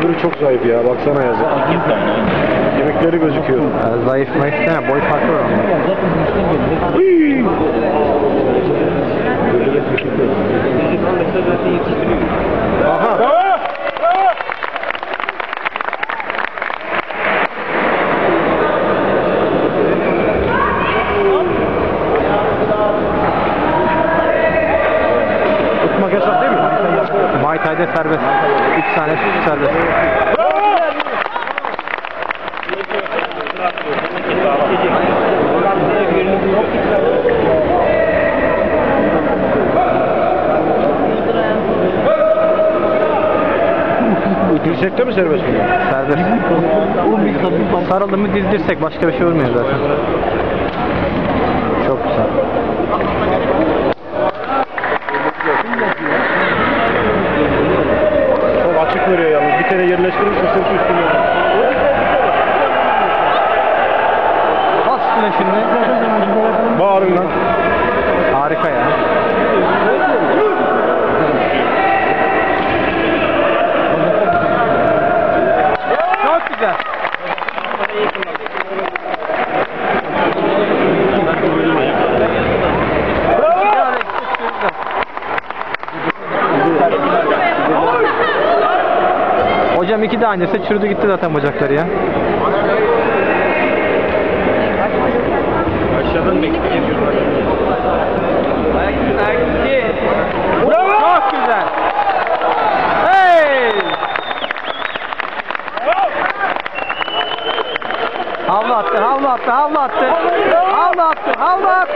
öbürü çok zayıf ya. Baksana yazık. Yemekleri gözüküyor. Zayıf zayıf ne? Boy farkı var. Thai'de serbest. 3 tane şut serbest. Dirsekte mi serbest mi? Serbest. Sarıldı mı dizdirsek başka bir şey olmuyor zaten. Çok güzel. Çok açık kere yerleştirirse sırf üstüne. Bas üstüne şimdi. Bağırın lan. Harika ya. Çok güzel. Hocam iki indirse çürüdü gitti zaten bacakları ya. Aşağıdan Bravo. Çok güzel. Hey! Havlu attı, havlu attı, havlu attı. Havlu attı, havlu attı.